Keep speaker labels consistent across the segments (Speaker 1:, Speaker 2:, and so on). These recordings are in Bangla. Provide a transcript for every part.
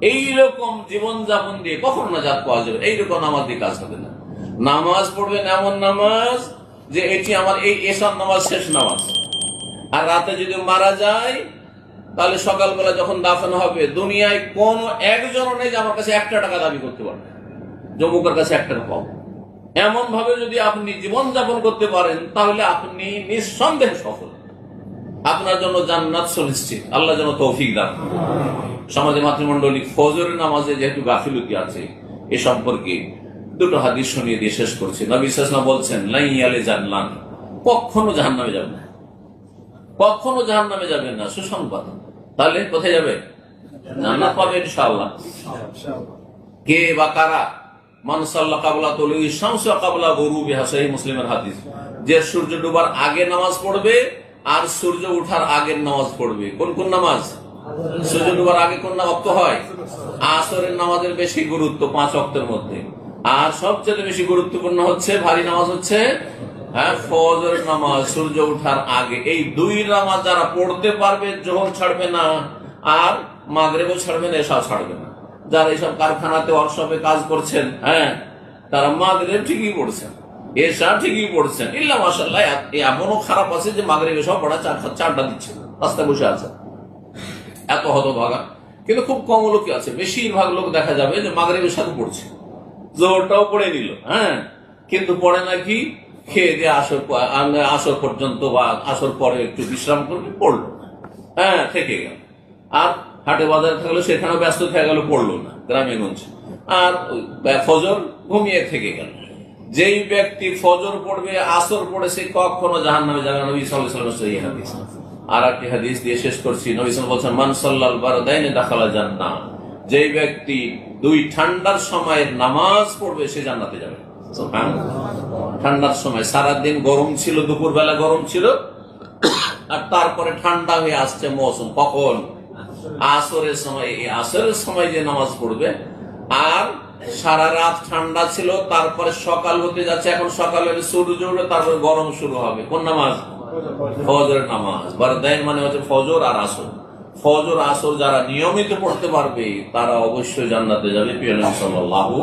Speaker 1: এইরকম জীবন যাপন দিয়ে কখন নাজাত পাওয়া যাবে এইরকম নামাজ দিয়ে কাজ হবে না। নামাজ পড়বেন এমন নামাজ যে এটি আমার এই এসব নামাজ শেষ নামাজ। আর রাতে যদি মারা যায়, তাহলে সকালবেলা যখন দাফন হবে, দুনিয়ায় কোন একজনও নেই যে আমার কাছে একটা টাকা দাবি করতে পারবে। জমুকের কাছে এক টাকা পাবো। এমন ভাবে যদি আপনি জীবন যাপন করতে পারেন, তাহলে আপনি নিঃসন্দেহে সফল। আপনার জন্য জান্নাত সুনিশ্চিত। আল্লাহ যেন তৌফিক দান সমাজে মাতৃমণ্ডলী ফজরের নামাজে যেহেতু গাফিলতি আছে, এ সম্পর্কে দুটো হাদিস শুনিয়ে দিয়ে শেষ করছি। নবী সাসনা বলছেন লাইয়ালে জানলাম কখনো জাহান নামে যাবেন না। কখনো জাহান নামে যাবেন না, সুসংবাদ। তাহলে কোথায় যাবে? জান্নাত পাবে ইনশাআল্লাহ। কে বা কারা? মানসাল্লাহ কাবলা কাবলা গরু মুসলিমের হাদিস। যে সূর্য ডুবার আগে নামাজ পড়বে, আর সূর্য ওঠার আগের নামাজ পড়বে। কোন কোন নামাজ? সূর্য ডুবার আগে কোন অক্ত হয়? আসরের নামাজের বেশি গুরুত্ব পাঁচ অক্তের মধ্যে। আর সবচেয়ে বেশি গুরুত্বপূর্ণ হচ্ছে, ভারী নামাজ হচ্ছে হ্যাঁ সূর্য আগে। এই দুই নামাজ যারা পড়তে পারবে, জোহর ছাড়বে না, আর মাগরেবও ছাড়বে না ছাড়বে না। যারা এইসব কারখানাতে ওয়ার্কশপে কাজ করছেন হ্যাঁ তারা মাগরেব ঠিকই পড়ছেন এসা ঠিকই পড়ছেন। ইল্লা মাসাল্লাহ এমনও খারাপ আছে যে মাগরেব এসব পড়া চার চারটা দিচ্ছে বসে আছে। এত হতভাগা। কিন্তু খুব কম লোকই আছে। বেশিরভাগ লোক দেখা যাবে যে মাগরেবের সাথে পড়ছে। জোরটাও পড়ে নিল হ্যাঁ? কিন্তু পড়ে নাকি খেয়ে দিয়ে আসর আসর পর্যন্ত বা আসর পরে একটু বিশ্রাম করবে, পড়ল। হ্যাঁ থেকে গেল। আর হাটে বাজারে থাকলে সেখানেও ব্যস্ত থেকে গেল, পড়ল না, গ্রামে গঞ্জে আর ফজর ঘুমিয়ে থেকে গেল। যেই ব্যক্তি ফজর পড়বে, আসর পড়ে, সে কখনো জাহান নামে যাবে না। নবী সেই হাদিস। আর একটি হাদিস দিয়ে শেষ করছি। নবী সাল্লাল্লাহু বলছেন, মান সাল্লাল বারদাইনে দাখালা জান্নাহ। যেই ব্যক্তি দুই ঠান্ডার সময় নামাজ পড়বে, সে জান্নাতে যাবে। ঠান্ডার সময় সারাদিন গরম ছিল, দুপুরবেলা গরম ছিল, আর তারপরে ঠান্ডা হয়ে আসছে মৌসুম। কখন? আসরের সময়। এই আসরের সময় যে নামাজ পড়বে, আর সারা রাত ঠান্ডা ছিল, তারপরে সকাল হতে যাচ্ছে, এখন সকাল সূর্য উঠবে তারপরে গরম শুরু হবে। কোন নামাজ? ফজরের নামাজ। বারদাইন মানে হচ্ছে ফজর আর আসর। ফজর, আসর যারা নিয়মিত পড়তে পারবে, তারা অবশ্যই জান্নাতে যাবে, প্রিয় সাল্লাল্লাহু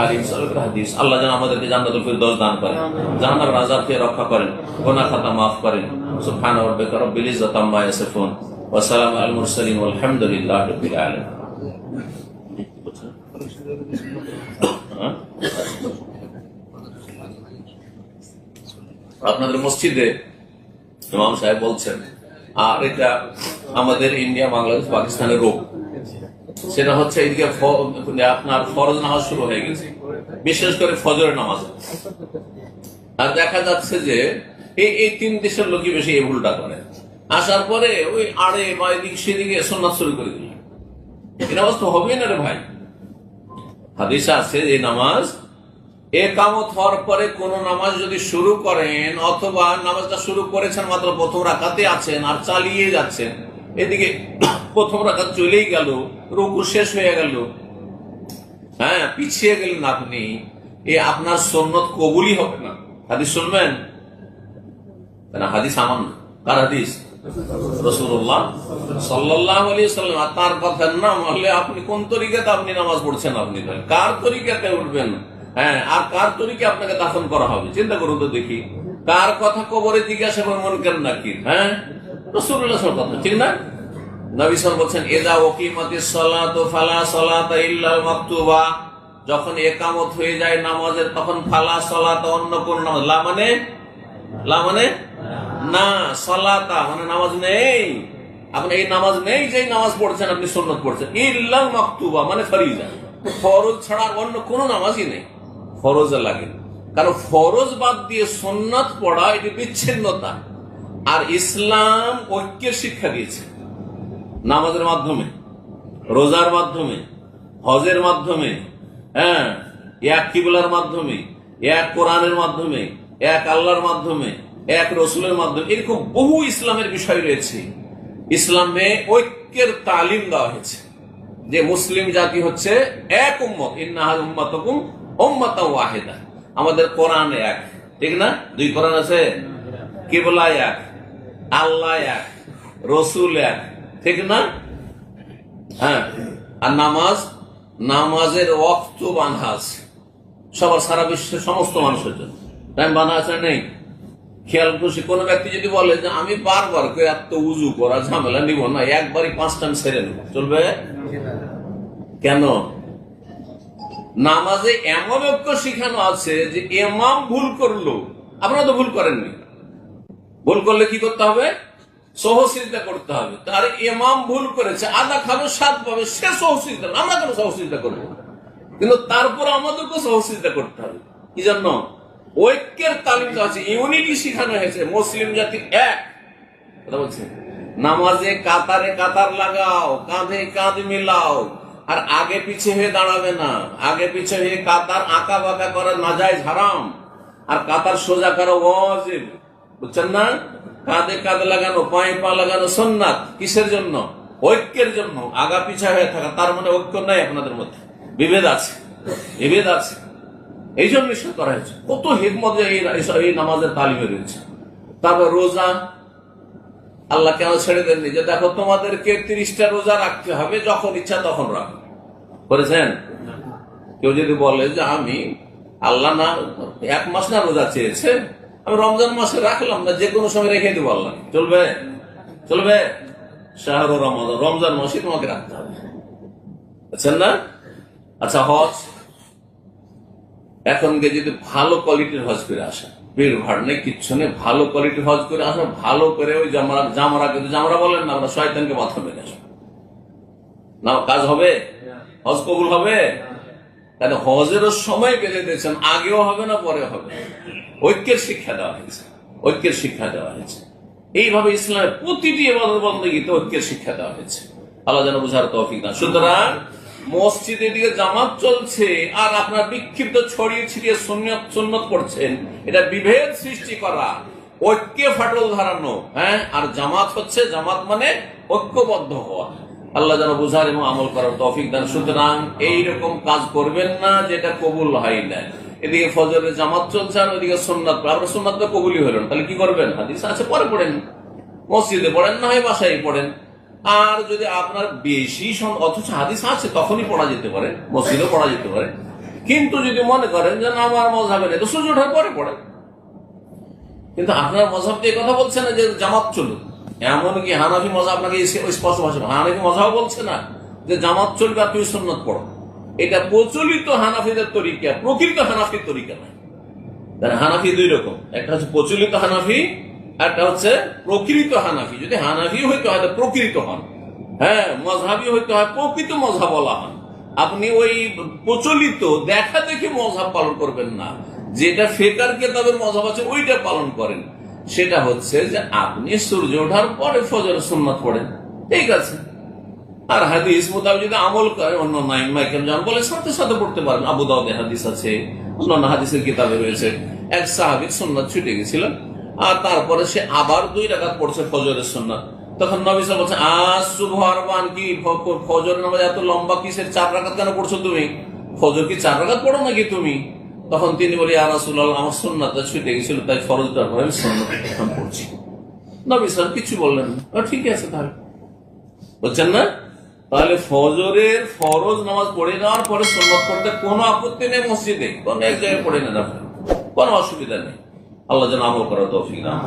Speaker 1: আলাইহি ওয়াসাল্লামের হাদিস। আল্লাহ যেন আমাদেরকে জান্নাতুল ফিরদৌস দান করেন জাহান্নামের আযাব থেকে রক্ষা করেন গুনাহ খাতা maaf করেন ওয়া বিহামদিহি রাব্বিল ইজ্জাতি আম্মা ইয়াসিফুন। ওয়া সালামু আলাল মুরসালিন, ওয়ালহামদুলিল্লাহি রাব্বিল আলামিন। হ্যাঁ? আপনাদের মসজিদে ইমাম সাহেব বলছেন, আর এটা আমাদের ইন্ডিয়া, বাংলাদেশ, পাকিস্তানের রোগ। সেটা হচ্ছে এইদিকে আপনার ফরজ নামাজ শুরু হয়ে গেছে, বিশেষ করে ফজরের নামাজ। আর দেখা যাচ্ছে যে এই এই তিন দেশের লোকই বেশি এই ভুলটা করে। আসার পরে ওই আড়ে বা এদিক সেদিকে সন্ন্যাস শুরু করে দিল। এই নামাজ তো হবেই না রে ভাই। হাদিসা আছে এই নামাজ একামত হওয়ার পরে কোন নামাজ যদি শুরু করেন, অথবা নামাজটা শুরু করেছেন মাত্র প্রথম রাখাতে আছেন আর চালিয়ে যাচ্ছেন, এদিকে প্রথম রাখাত চলেই গেল, রুকু শেষ হয়ে গেল। হ্যাঁ পিছিয়ে গেলেন আপনি, এ আপনার সন্ন্যত কবুলই হবে না। হাদিস শুনবেন? না, হাদিস আমার না। কার হাদিস? রসুল্লাহ সাল্লাহ আলী তার কথা না মানলে আপনি কোন তরিকাতে আপনি নামাজ পড়ছেন আপনি কার তরিকাতে উঠবেন? হ্যাঁ আর কার তরিকে আপনাকে দাফন করা হবে? চিন্তা করুন তো দেখি। কার কথা কবরে জিজ্ঞাসা করে মন কেন নাকি হ্যাঁ? রসুল্লাহ কথা ঠিক না? নবী সাল বলছেন ফালা সালাত ইল্লা মাকতুবা। যখন একামত হয়ে যায় নামাজের তখন ফালা সালাত অন্য কোন লা মানে? লা মানে? না, সলাতা মানে নামাজ নেই। আপনি এই নামাজ নেই যে নামাজ পড়ছেন, আপনি সুন্নত পড়ছেন। ইল্লা মাকতুবা মানে ফরিজা। ফরজ ছাড়া অন্য কোনো নামাজই নেই। ফরজ লাগে। কারণ ফরজ বাদ দিয়ে সুন্নত পড়া, এটি বিচ্ছিন্নতা। আর ইসলাম ঐক্যের শিক্ষা দিয়েছে। নামাজের মাধ্যমে, রোজার মাধ্যমে, হজের মাধ্যমে হ্যাঁ এক কিবলার মাধ্যমে, এক কোরআনের মাধ্যমে, এক আল্লাহর মাধ্যমে, এক রসুলের মাধ্যমে এরকম বহু ইসলামের বিষয় রয়েছে। ইসলামে ঐক্যের তালিম দেওয়া হয়েছে। যে মুসলিম জাতি হচ্ছে এক উম্মত। ইন্নাহাল উম্মাতুকুম আমাদের কোরআন এক। ঠিক না? দুই কোরআন আছে? কিবলা এক, আল্লাহ এক, রসুল এক। ঠিক না? হ্যাঁ। আর নামাজ? নামাজের অক্ত বাঁধা আছে। সবার সারা বিশ্বের সমস্ত মানুষের জন্য। টাইম বাঁধা আছে নেই? খেয়াল খুশি কোনো ব্যক্তি যদি বলে যে আমি বারবার করে এত উজু করা ঝামেলা নিব না, একবারই পাঁচ টাইম সেরে নেব চলবে? কেন? নামাজে এমন ঐক্য শিখানো আছে যে এমাম ভুল করল, আপনারা তো ভুল করেননি। ভুল করলে কি করতে হবে? সহসিদ্ধা করতে হবে। তার এমাম ভুল করেছে আদা খাবে সাত পাবে, সে সহসিদ্ধা আমরা কেন সহসিদ্ধা করব? কিন্তু তারপর আমাদেরকে সহসিদ্ধা করতে হবে। কি জন্য? ঐক্যের তালিম আছে, ইউনিটি শিখানো হয়েছে, মুসলিম জাতি এক। কথা বলছে? নামাজে কাতারে কাতার লাগাও, কাঁধে কাঁধ মিলাও আর আগে পিছে হয়ে দাঁড়াবে না। আগে পিছে হয়ে কাতার আঁকা বাঁকা করা না যায় হারাম। আর কাতার সোজা করা ওয়াজিব। বুঝছেন না? কাঁধে কাঁধ লাগানো, পায়ে পা লাগানো সন্ন্যাত কিসের জন্য? ঐক্যের জন্য। আগা পিছা হয়ে থাকা, তার মানে ঐক্য নাই আপনাদের মধ্যে। বিভেদ আছে। বিভেদ আছে। এই জন্য করা হয়েছে। কত হিকমত এই নামাজের তালিমে রয়েছে। তারপর রোজা আল্লাহ কেন ছেড়ে দেননি? যে দেখো তোমাদেরকে তিরিশটা রোজা রাখতে হবে, যখন ইচ্ছা তখন রাখো। করেছেন? কেউ যদি বলে যে আমি আল্লাহ না, এক মাস না রোজা চেয়েছে, আমি রমজান মাসে রাখলাম না যে কোনো সময় রেখে দেবো আল্লাহ। চলবে? চলবে? শাহরু রমজান রমজান মাসে তোমাকে রাখতে হবে। বুঝছেন না? আচ্ছা হজ? এখন যদি ভালো কোয়ালিটির হজ করে আসা ভিড় ভাড় নেই, কিচ্ছু নেই, ভালো কোয়ালিটির হজ করে আসা, ভালো করে ওই জামরা জামরা কিন্তু জামরা বলেন না, আমরা শয়তানকে মাথা মেরে আসব। না, কাজ হবে? হজ কবুল হবে? তাহলে হজেরও সময় বেঁধে দিয়েছেন, আগেও হবে না পরে হবে ঐক্যের শিক্ষা দেওয়া হয়েছে, ঐক্যের শিক্ষা দেওয়া হয়েছে। এইভাবে ইসলামের প্রতিটি এবাদত বন্দীতে ঐক্যের শিক্ষা দেওয়া হয়েছে। আল্লাহ যেন বুঝার তৌফিক না সুতরাং মসজিদের দিকে জামাত চলছে, আর আপনার বিক্ষিপ্ত ছড়িয়ে ছিটিয়ে সুন্নত সুন্নত করছেন এটা বিভেদ সৃষ্টি করা। ঐক্যে ফাটল ধরানো হ্যাঁ? আর জামাত হচ্ছে, জামাত মানে ঐক্যবদ্ধ হওয়া। আল্লাহ যেন বুঝার এবং আমল করার তৌফিক দান। সুতরাং এইরকম কাজ করবেন না, যেটা কবুল হয় না। এদিকে ফজরের জামাত চলছে আর ওইদিকে সোননাথ আপনার সোননাথ তো কবুলই হলেন তাহলে কি করবেন? হাদিস আছে, পরে পড়েন। মসজিদে পড়েন না হয় বাসায় পড়েন। আর যদি আপনার বেশি অথচ হাদিস আছে, তখনই পড়া যেতে পারে মসজিদে পড়া যেতে পারে। কিন্তু যদি মনে করেন যে না, আমার মজাবে নেই, তো সূর্য ওঠার পরে পড়ে। কিন্তু আপনার মজাব দিয়ে কথা বলছে না যে জামাত চলুক। এমনকি হানাফি মজা আপনাকে স্পষ্ট ভাষা হানাফি মজাও বলছে না যে জামাত চলবে আর তুই সন্ন্যত পড়ো। এটা প্রচলিত হানাফিদের তরিকা, প্রকৃত হানাফির তরিকা নয়। হানাফি দুই রকম। একটা হচ্ছে প্রচলিত হানাফি একটা হচ্ছে প্রকৃত হানাফি। যদি হানাফি হইতে হয় প্রকৃত হন। হ্যাঁ মজহাবি হইতে হয়, প্রকৃত মজহাব বলা হন আপনি ওই প্রচলিত, দেখা দেখে মজহাব পালন করবেন না। যেটা ফেকার কেতাবের মজহাব আছে, ওইটা পালন করেন। সেটা হচ্ছে যে আপনি সূর্য ওঠার পরে ফজর সুন্নাত পড়েন। ঠিক আছে। আর হাদিস মোতাবেক যদি আমল করে, অন্য নাইমাইকেম যেমন বলে সাথে সাথে পড়তে পারেন। আবু দাউদে হাদিস আছে, অন্যান্য হাদিসের কিতাবে রয়েছে। এক সাহাবিক সুন্নাত ছুটে গেছিল। আর তারপরে সে আবার দুই রাকাত পড়ছে ফজরের সুন্নাত। তখন নবী সাহেব বলছে আরবান কি? ফজর নামাজ এত লম্বা কিসের? চার রাকাত কেন পড়ছো তুমি? ফজর কি চার রাকাত পড়ো নাকি তুমি? তখন তিনি বলি আমার সুন্নাতটা ছুটে গেছিল, তাই পড়ছি। নবী কিছু বললেন না। ঠিক আছে তাহলে। বুঝছেন না? তাহলে ফজরের ফরজ নামাজ পড়ে নেওয়ার পরে সন্ন্যত পড়তে কোনো আপত্তি নেই মসজিদে। কোন এক জায়গায় পড়ে নেন কোনো অসুবিধা নেই। আল্লাহ যেন আমল করার তৌফিক দান।